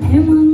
대만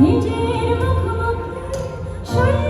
নিজের মুখোমুখি শরীর